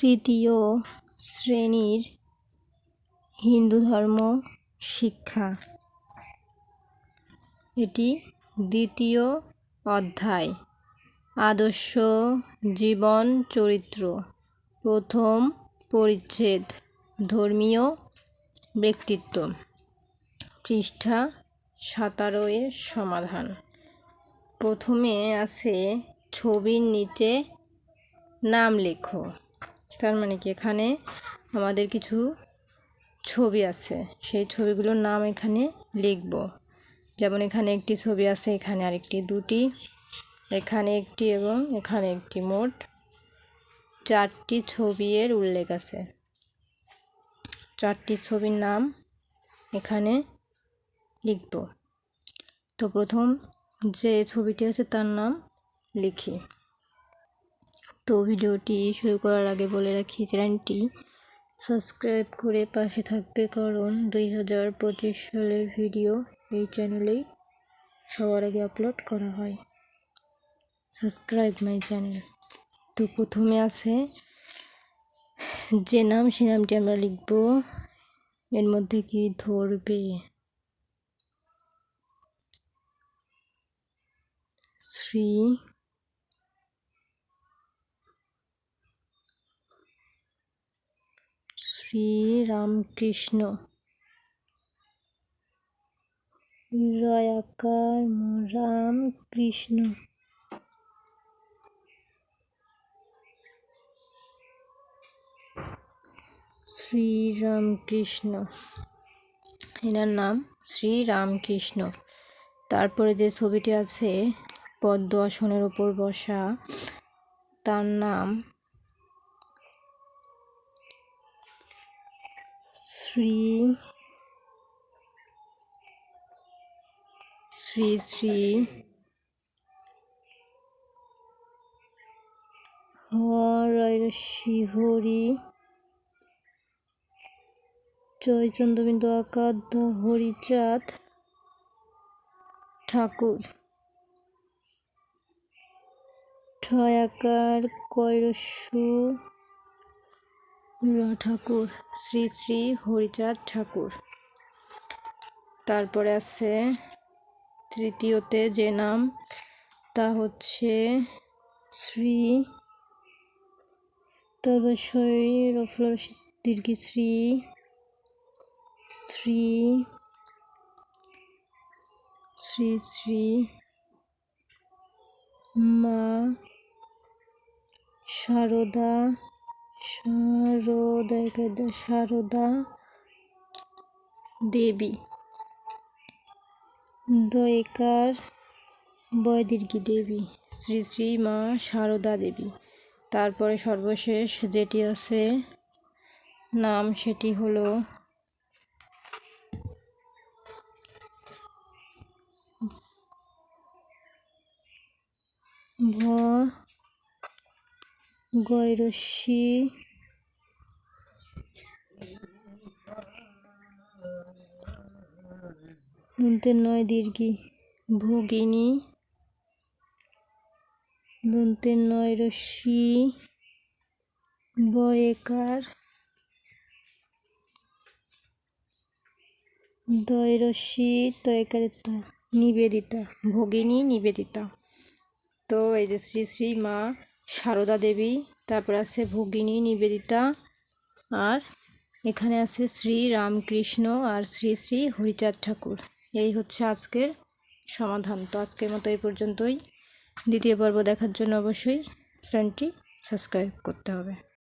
তৃতীয় শ্রেণির হিন্দু ধর্ম শিক্ষা। এটি দ্বিতীয় অধ্যায়। আদর্শ জীবন চরিত্র। প্রথম পরিচ্ছেদ। ধর্মীয় ব্যক্তিত্ব। পৃষ্ঠা সাতারো এর সমাধান। প্রথমে আছে ছবির নিচে নাম লেখো। তার মানে কি? এখানে আমাদের কিছু ছবি আছে। সেই ছবিগুলোর নাম এখানে লিখব। যেমন এখানে একটি ছবি আছে, এখানে আরেকটি, দুটি, এখানে একটি এবং এখানে একটি মোট চারটি ছবির উল্লেখ আছে। চারটি ছবির নাম এখানে লিখব। তো প্রথম যে ছবিটি আছে তার নাম লিখি। তো ভিডিওটি শুরু করার আগে বলে রাখি, চ্যানেলটি সাবস্ক্রাইব করে পাশে থাকবে, কারণ দুই হাজার পঁচিশ সালের ভিডিও এই চ্যানেলেই সবার আগে আপলোড করা হয়। Subscribe my channel. তো প্রথমে আছে যে নাম, সে নামটি আমরা লিখব। এর মধ্যে কি ধরবে? শ্রী শ্রীরামকৃষ্ণ। রয়াকার রামকৃষ্ণ শ্রীরামকৃষ্ণ। এনার নাম শ্রীরামকৃষ্ণ। তারপরে যে ছবিটি আছে, পদ্ম আসনের ওপর বসা, তার নাম শ্রী শ্রী শ্রী হরি জয়চন্দ্রবিন্দু আকার হরিচাঁদ ঠাকুর ঠয়াকার কৈরস্যু ঠাকুর, শ্রী শ্রী হরিচাঁদ ঠাকুর। তারপরে আছে তৃতীয়তে যে নাম, তা হচ্ছে শ্রী তারপর দীর্ঘ শ্রী শ্রী শ্রী শ্রী মা শারদা শারদা সারদা দেবী। দয়কার বয়দীর্ঘী দেবী, শ্রী শ্রী মা সারদা দেবী। তারপরে সর্বশেষ যেটি আছে, নাম সেটি হলো ভ গৈরস্যি দন্তের নয় দীর্ঘি, ভগিনী। দন্তের নয় রশ্মি, বয়েকার। দয়রশ্মি তয়কারিতা, নিবেদিতা, ভগিনী, নিবেদিতা। তো এই যে শ্রী শ্রী মা সারদা দেবী, তারপর আছে ভগিনী, নিবেদিতা, আর এখানে আছে শ্রী রামকৃষ্ণ আর শ্রী শ্রী হরিচাঁদ ঠাকুর। এই হচ্ছে আজকের সমাধান। তো আজকের মতো এই পর্যন্তই। দ্বিতীয় পর্ব দেখার জন্য অবশ্যই চ্যানেলটি সাবস্ক্রাইব করতে হবে।